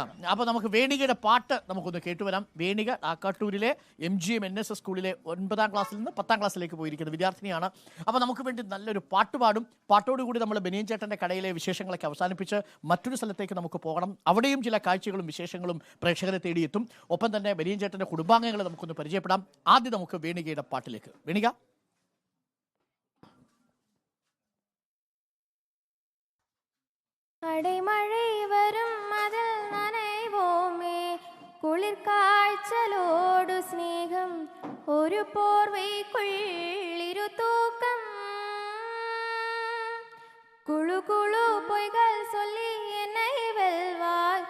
അപ്പോൾ നമുക്ക് വേണികയുടെ പാട്ട് നമുക്കൊന്ന് കേട്ടുവരാം. Venika ആക്കാട്ടൂരിലെ M G M N S S സ്കൂളിലെ ഒൻപതാം ക്ലാസ്സിൽ നിന്ന് പത്താം ക്ലാസ്സിലേക്ക് പോയിരിക്കുന്ന വിദ്യാർത്ഥിനിയാണ്. അപ്പോൾ നമുക്ക് വേണ്ടി നല്ലൊരു പാട്ട് പാടും. പാട്ടോടുകൂടി നമ്മൾ ബനിയൻ ചേട്ടന്റെ കടയിലെ വിശേഷങ്ങളൊക്കെ അവസാനിപ്പിച്ച് മറ്റൊരു സ്ഥലത്തേക്ക് നമുക്ക് പോകണം. അവിടെയും ചില കാഴ്ചകളും വിശേഷങ്ങളും പ്രേക്ഷകരെ തേടിയെത്തും. ഒപ്പം തന്നെ ബനിയൻ ചേട്ടന്റെ കുടുംബാംഗങ്ങളെ നമുക്കൊന്ന് പരിചയപ്പെടാം. ആദ്യം നമുക്ക് വേണികയുടെ പാട്ടിലേക്ക്. വേണിക. അടിമഴ വരും മതിൽ குளிர் காய்ச்சலோடு சிநேகம் ஒரு போர்வைக்குள் இரு தூக்கம் குழு குழு பொய்கள் சொல்லி என்னை வெல்வாய்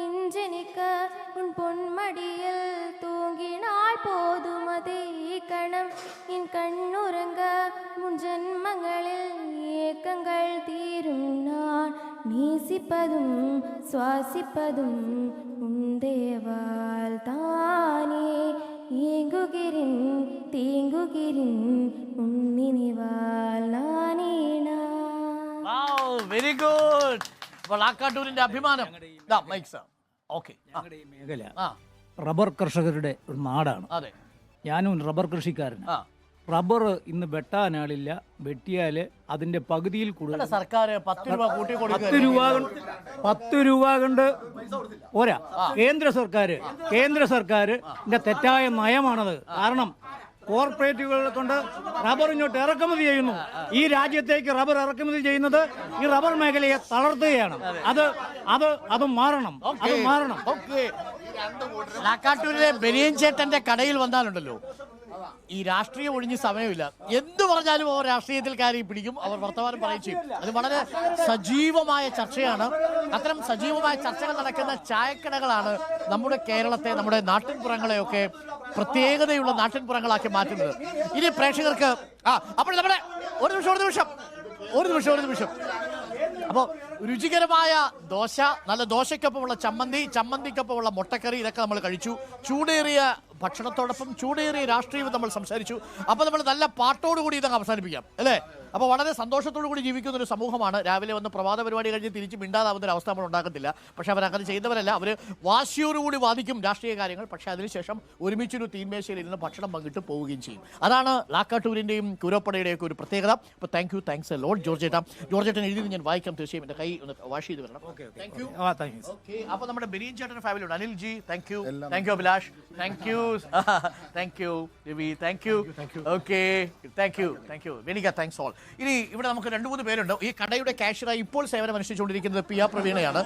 நெஞ்செனிக்க உன் பொன்மடியில் தூங்கினால் போதும் அதே கணம். என் கண்ணுறங்க உன் ஜென்மங்களில் ஏக்கங்கள் தீரும். நான் நேசிப்பதும் சுவாசிப்பதும் உன் தேவால் தானே. ஏங்குகிறேன் தீங்குகிறேன் உன் நினைவால் நானே நான். வெரி குட் ആക്കാട്ടൂരിന്റെ അഭിമാനം. ഓക്കെ ഞങ്ങളുടെ ഈ മേഖല ആ. റബ്ബർ കർഷകരുടെ ഒരു നാടാണ്. അതെ. ഞാനും റബ്ബർ കൃഷിക്കാരനാണ്. ആ. റബ്ബർ ഇന്ന് വെട്ടാനാളില്ല വെട്ടിയാൽ അതിന്റെ പകുതിയിൽ കൂടുതൽ. സർക്കാർ പത്ത് രൂപ കൂട്ടി പത്ത് രൂപ കൊണ്ട് പത്ത് രൂപ കൊണ്ട് പോരാ. കേന്ദ്ര സർക്കാർ കേന്ദ്ര സർക്കാർ തെറ്റായ നയമാണത്. കാരണം കോർപ്പറേറ്റുകളെ കൊണ്ട് റബ്ബർ ഇങ്ങോട്ട് ഇറക്കുമതി ചെയ്യുന്നു. ഈ രാജ്യത്തേക്ക് റബ്ബർ ഇറക്കുമതി ചെയ്യുന്നത് ഈ റബ്ബർ മേഖലയെ തളർത്തുകയാണ്. അത് അത് അത് മാറണം. അത് മാറണം. ഓക്കെ. ലാക്കാട്ടൂരിലെ ബനിയൻ ചേട്ടന്റെ കടയിൽ വന്നാലുണ്ടല്ലോ. ഈ രാഷ്ട്രീയം ഒഴിഞ്ഞ് സമയമില്ല. എന്ത് പറഞ്ഞാലും അവർ രാഷ്ട്രീയത്തിൽ കയറി പിടിക്കും. അവർ വർത്തമാനം പറയും ചെയ്യും. അത് വളരെ സജീവമായ ചർച്ചയാണ്. അത്തരം സജീവമായ ചർച്ചകൾ നടക്കുന്ന ചായക്കടകളാണ് നമ്മുടെ കേരളത്തെ നമ്മുടെ നാട്ടിൻപുറങ്ങളെയൊക്കെ പ്രത്യേകതയുള്ള നാട്ടിൻപുറങ്ങളാക്കി മാറ്റുന്നത്. ഇനി പ്രേക്ഷകർക്ക് ആ അപ്പോൾ നമ്മുടെ ഒരു നിമിഷം ഒരു നിമിഷം. ഒരു നിമിഷം ഒരു നിമിഷം. അപ്പോൾ രുചികരമായ ദോശ നല്ല ദോശയ്ക്കൊപ്പമുള്ള ചമ്മന്തി ചമ്മന്തിക്കൊപ്പമുള്ള മുട്ടക്കറി ഇതൊക്കെ നമ്മൾ കഴിച്ചു. ചൂടേറിയ ഭക്ഷണത്തോടൊപ്പം ചൂടേറിയ രാഷ്ട്രീയവും നമ്മൾ സംസാരിച്ചു. അപ്പോൾ നമ്മൾ നല്ല പാട്ടോടുകൂടി ഇതങ്ങ് അവസാനിപ്പിക്കാം അല്ലേ? അപ്പോൾ വളരെ സന്തോഷത്തോടു കൂടി ജീവിക്കുന്ന ഒരു സമൂഹമാണ്. രാവിലെ വന്ന് പ്രഭാത പരിപാടി കഴിഞ്ഞ് തിരിച്ച് മിണ്ടാതാവുന്ന ഒരു അവസ്ഥ നമ്മൾ ഉണ്ടാക്കത്തില്ല. പക്ഷേ അവരങ്ങനെ ചെയ്യുന്നവരല്ല അവർ വാശിയോടുകൂടി വാദിക്കും രാഷ്ട്രീയ കാര്യങ്ങൾ. പക്ഷേ അതിനുശേഷം ഒരുമിച്ചൊരു തീന്മേശയിൽ ഇരുന്ന് ഭക്ഷണം പങ്കിട്ട് പോവുകയും ചെയ്യും. അതാണ് ലാക്കാട്ടൂരിന്റെയും കുരപ്പടയുടെയൊക്കെ ഒരു പ്രത്യേകത. അപ്പോൾ താങ്ക് യു താങ്ക്സ് ലോഡ് ജോർജേട്ട. ജോർജേട്ടൻ എഴുതി ഞാൻ വായിക്കാം തീർച്ചയായും. എന്റെ കൈ ഒന്ന് വാഷ് ചെയ്ത് വരണം. താങ്ക് യു ആ, thank you. ഓക്കെ അപ്പൊ നമ്മുടെ ബിരിയൻ ചേട്ടൻ ഫാമിലി ഉണ്ട്. Anil ji thank you thank you Abhilash. Thank you thank you Ravi. Thank you okay thank you thank you Venika thanks all ഇനി ഇവിടെ നമുക്ക് രണ്ട് മൂന്ന് പേരുണ്ട്. ഈ കടയുടെ കാഷ്യറായി ഇപ്പോൾ സേവനം അനുഷ്ഠിച്ചുകൊണ്ടിരിക്കുന്നത് പി ആർ പ്രവീണയാണ്.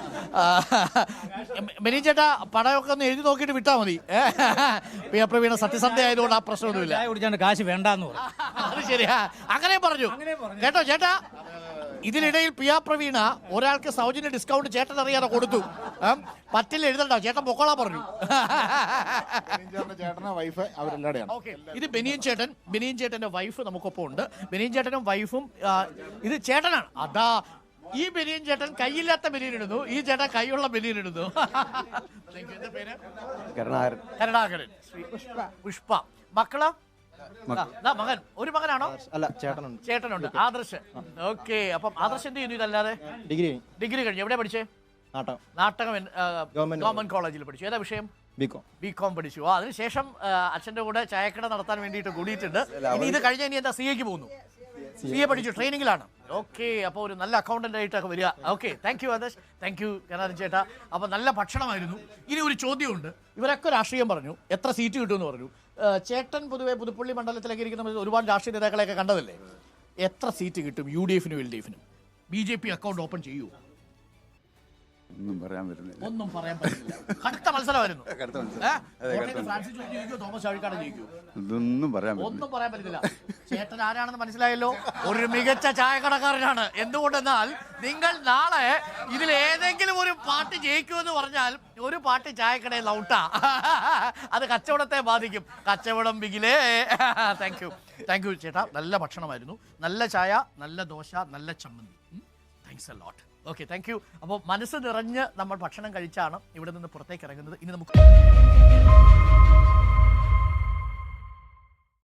ചേട്ടാ പടമൊക്കെ ഒന്ന് എഴുതി നോക്കിയിട്ട് വിട്ടാൽ മതി. പി ആർ പ്രവീണ സത്യസന്ധ ആയതുകൊണ്ട് ആ പ്രശ്നമൊന്നുമില്ല. കാശ് വേണ്ടെന്ന് പറഞ്ഞു. അത് ശരിയാ. അങ്ങനെ പറഞ്ഞു. കേട്ടോ ചേട്ടാ? ഇതിനിടയിൽ പിയ പ്രവീണ ഒരാൾക്ക് സൗജന്യ ഡിസ്കൗണ്ട് ചേട്ടൻ അറിയാതെ കൊടുത്തു. പറ്റില്ല എഴുതണ്ട. ചേട്ടൻ പൊക്കോളാ പറഞ്ഞു. ചേട്ടനെ വൈഫ് ഇത് ബെനിയൻ ചേട്ടൻ ബെനിയൻ ചേട്ടന്റെ വൈഫ് നമുക്കൊപ്പം ഉണ്ട്. ബെനിയൻ ചേട്ടനും വൈഫും ഇത് ചേട്ടനാണ്. അതാ ഈ ബെനിയൻ ചേട്ടൻ കൈയില്ലാത്ത ബെനിയൻ ഇടുന്നു. ഈ ചേട്ടൻ കൈയുള്ള ബെനിയൻ ഇടുന്നു. കരുണാകരൻ. പുഷ്പ. മക്കളാ? മകൻ. ഒരു മകനാണോ? അല്ല ചേട്ടനുണ്ട്. ചേട്ടനുണ്ട്. ആദർശ്. ഓക്കെ അപ്പം ആദർശ് എന്ത് ചെയ്യുന്നു ഇതല്ലാതെ? ഡിഗ്രി ഡിഗ്രി കഴിഞ്ഞു. എവിടെ പഠിച്ചേ? നാട്ടം നാട്ടകം Government ഗവൺമെന്റ് കോളേജിൽ പഠിച്ചു. ഏതാ വിഷയം? ബികോം. ബി കോം പഠിച്ചു. ആ, അതിനുശേഷം അച്ഛന്റെ കൂടെ ചായക്കട നടത്താൻ വേണ്ടിയിട്ട് കൂടിയിട്ടുണ്ട്. ഇനി ഇത് കഴിഞ്ഞ ഇനി എന്താ സി എക്ക് പോകുന്നു? സി എ പഠിച്ചു. ട്രെയിനിങ്ങിലാണ്. ഓക്കെ അപ്പോൾ ഒരു നല്ല അക്കൗണ്ടന്റ് ആയിട്ടൊക്കെ വരിക. Okay thank you Adarsh. Thank you Kanaran ചേട്ടാ. അപ്പോൾ നല്ല ഭക്ഷണമായിരുന്നു. ഇനി ഒരു ചോദ്യമുണ്ട്. ഇവരൊക്കെ രാഷ്ട്രീയം പറഞ്ഞു. എത്ര സീറ്റ് കിട്ടുമെന്ന് പറഞ്ഞു. ചേട്ടൻ പൊതുവെ പുതുപ്പള്ളി മണ്ഡലത്തിലൊക്കെ ഇരിക്കുന്ന ഒരുപാട് രാഷ്ട്രീയ നേതാക്കളെയൊക്കെ കണ്ടതല്ലേ? എത്ര സീറ്റ് കിട്ടും യു ഡി എഫിനും എൽ ഡി എഫിനും? B J P account open ചെയ്യൂ. ഒന്നും പറയാൻ പറ്റുന്നില്ല. ഒന്നും പറയാൻ പറ്റില്ല കടുത്ത മത്സരമായിരുന്നു. കടുത്ത. ഏ? അതെ, കോട്ടയത്ത് കടുത്ത ഫ്രാൻസിസ് ജോർജ് ജയിക്കുമോ തോമസ് ചാഴിക്കാട് ജയിക്കുമോ ഇതൊന്നും പറയാൻ പറ്റില്ല. ഒന്നും പറയാൻ പറ്റില്ല. ചേട്ടൻ ആരാണെന്ന് മനസ്സിലായല്ലോ? ഒരു മികച്ച ചായക്കടക്കാരനാണ്. എന്തുകൊണ്ടെന്നാൽ നിങ്ങൾ നാളെ ഇതിൽ ഏതെങ്കിലും ഒരു പാർട്ടി എന്ന് പറഞ്ഞാൽ ഒരു പാട്ട് ചായക്കടയിൽ ഔട്ടാ. അത് കച്ചവടത്തെ ബാധിക്കും. കച്ചവടം ബിഗിലേ താങ്ക് യു താങ്ക് യു ചേട്ടാ. നല്ല ഭക്ഷണമായിരുന്നു. നല്ല ചായ നല്ല ദോശ നല്ല ചമ്മന്തി. Thanks a lot okay thank you അപ്പോൾ മനസ്സ് നിറഞ്ഞ് നമ്മൾ ഭക്ഷണം കഴിച്ചാണ് ഇവിടെ നിന്ന് പുറത്തേക്ക് ഇറങ്ങുന്നത്. ഇനി നമുക്ക്